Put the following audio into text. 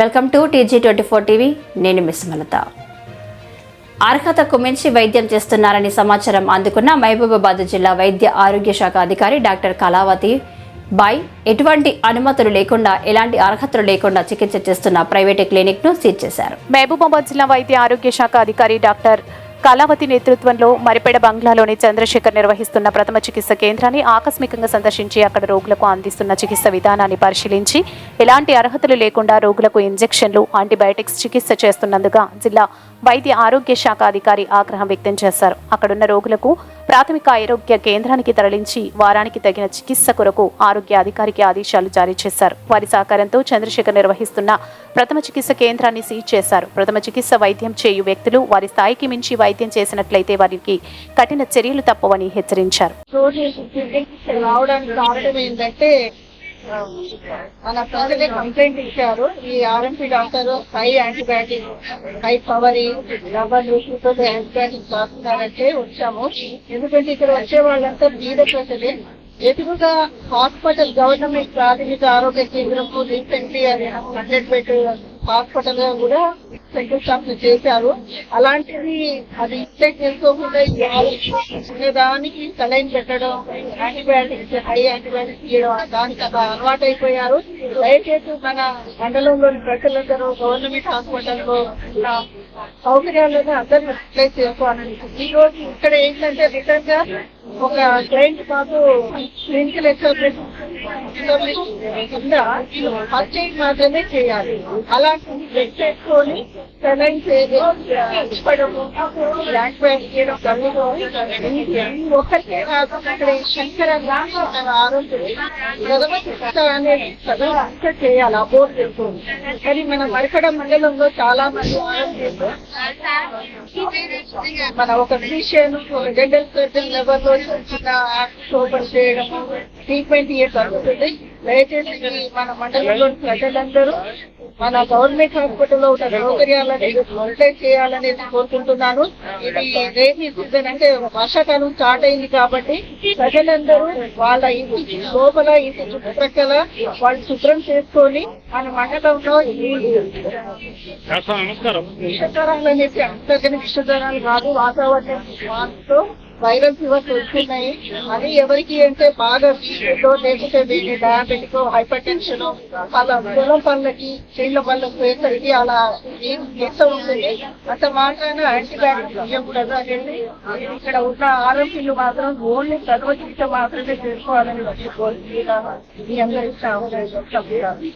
Welcome to TG twenty four TV. నేను miss Malatha అర్హతకు మించి వైద్యం చేస్తున్నారని సమాచారం అందుకున్న మహబూబాబాద్ జిల్లా వైద్య ఆరోగ్య శాఖ అధికారి డాక్టర్ కళావతి. బాయ్ ఎటువంటి అనుమతులు లేకుండా ఎలాంటి అర్హతలు లేకుండా చికిత్స చేస్తున్న ప్రైవేటు క్లినిక్ను సీజ్ చేశారు. మహబూబాబాద్ జిల్లా వైద్య ఆరోగ్య శాఖ అధికారి డాక్టర్ కళావతి నేతృత్వంలో మరిపెడ బంగ్లాలోని చంద్రశేఖర్ నిర్వహిస్తున్న ప్రథమ చికిత్స కేంద్రాన్ని ఆకస్మికంగా సందర్శించి అక్కడ రోగులకు అందిస్తున్న చికిత్స విధానాన్ని పరిశీలించి ఎలాంటి అర్హతలు లేకుండా రోగులకు ఇంజెక్షన్లు యాంటీబయాటిక్స్ చికిత్స చేస్తున్నందుగా జిల్లా వైద్య ఆరోగ్య శాఖ అధికారి ఆగ్రహం వ్యక్తం చేశారు. అక్కడున్న రోగులకు ప్రాథమిక ఆరోగ్య కేంద్రానికి తరలించి వారానికి తగిన చికిత్స కొరకు ఆరోగ్య అధికారికి ఆదేశాలు జారీ చేశారు. వారి సహకారంతో చంద్రశేఖర్ నిర్వహిస్తున్న ప్రథమ చికిత్స కేంద్రాన్ని సీజ్ చేశారు. ప్రథమ చికిత్స వైద్యం చేయు వ్యక్తులు వారి స్థాయికి మించి వైద్యం చేసినట్లయితే వారికి కఠిన చర్యలు తప్పవని హెచ్చరించారు. మన ప్రజలే కంప్లైంట్ ఇచ్చారు. ఈ RMP doctor high antibiotic high power rubber antibiotic వాడుతున్నారంటే వచ్చాము. ఎందుకంటే ఇక్కడ వచ్చే వాళ్ళంతా బీద ప్రజలే. ఎదురుగా హాస్పిటల్ గవర్నమెంట్ ప్రాథమిక ఆరోగ్య కేంద్రం రీసెంట్లీ అది హండ్రెడ్ బెడ్ హాస్పిటల్ కూడా శంకుస్థాపన చేశారు. అలాంటిది అది ఇస్తే తెలుసుకోకుండా దానికి సలైన్ పెట్టడం యాంటీబయాటిక్స్ హై యాంటీబయాటిక్స్ ఇవ్వడం దానికి అలా అలవాటు అయిపోయారు దయచేసి మన మండలంలోని ప్రజలందరూ గవర్నమెంట్ హాస్పిటల్లో సౌకర్యాలను అందరూ అప్లై చేసుకోవాలని ఈ రోజు ఇక్కడ ఏంటంటే రిటర్న్గా ఒక క్లయింట్ మాకు క్లినికల్ ఎక్స్ప్రెస్ కింద ఫస్ట్ ఎయిడ్ మాత్రమే చేయాలి అలా చెక్ చేసుకొని సెలైన్ చేయడము ఒక్కరికే కాదు అక్కడ ఈ శంకర ఆరోగ్యం ప్రథమ చికిత్స అనేది ప్రథమ చేయాలి చేసుకొని కానీ మన మరకడ మండలంలో చాలా మంది ఆరోగ్యంలో మన ఒక ఫిజిషియన్ జనరల్ సర్జన్ లెవెల్లో చిన్న ఓపెన్ చేయడం ట్రీట్మెంట్ జరుగుతుంది దయచేసి మన మండలంలోని ప్రజలందరూ మన గవర్నమెంట్ హాస్పిటల్లో ఉన్న సౌకర్యాలని యూటిలైజ్ చేయాలనేది కోరుకుంటున్నాను. ఇది రేనీ సీజన్ అంటే వర్షాకాలం స్టార్ట్ అయింది కాబట్టి ప్రజలందరూ వాళ్ళ ఇంటి లోపల ఇంటి చుట్టుప్రక్కల వాళ్ళు శుభ్రం చేసుకొని మన మండలంలో నమస్కారం. విషజ్వరాలు అనేసి అంతకని విషజ్వరాలు కాదు వాతావరణం మార్పుతో వైరల్ ఫీవర్స్ వస్తున్నాయి అది ఎవరికి అంటే బాగా వీటిలో లేకపోతే వీటి డయాబెటిక్ హైపర్ టెన్షన్ అలా పొలం పళ్ళకి చేళ్ళ పళ్ళకి పోయేసరికి అలా చేస్తూ ఉంటుంది అంత మాత్రాన యాంటీబయాటిక్స్ ఇవ్వకూడదు అనేది ఇక్కడ ఉన్న ఆరోగ్యులు మాత్రం ఓన్లీ ప్రథమ చికిత్స మాత్రమే చేసుకోవాలని వచ్చి కోరుకుంటున్నాను. మీ అందరికీ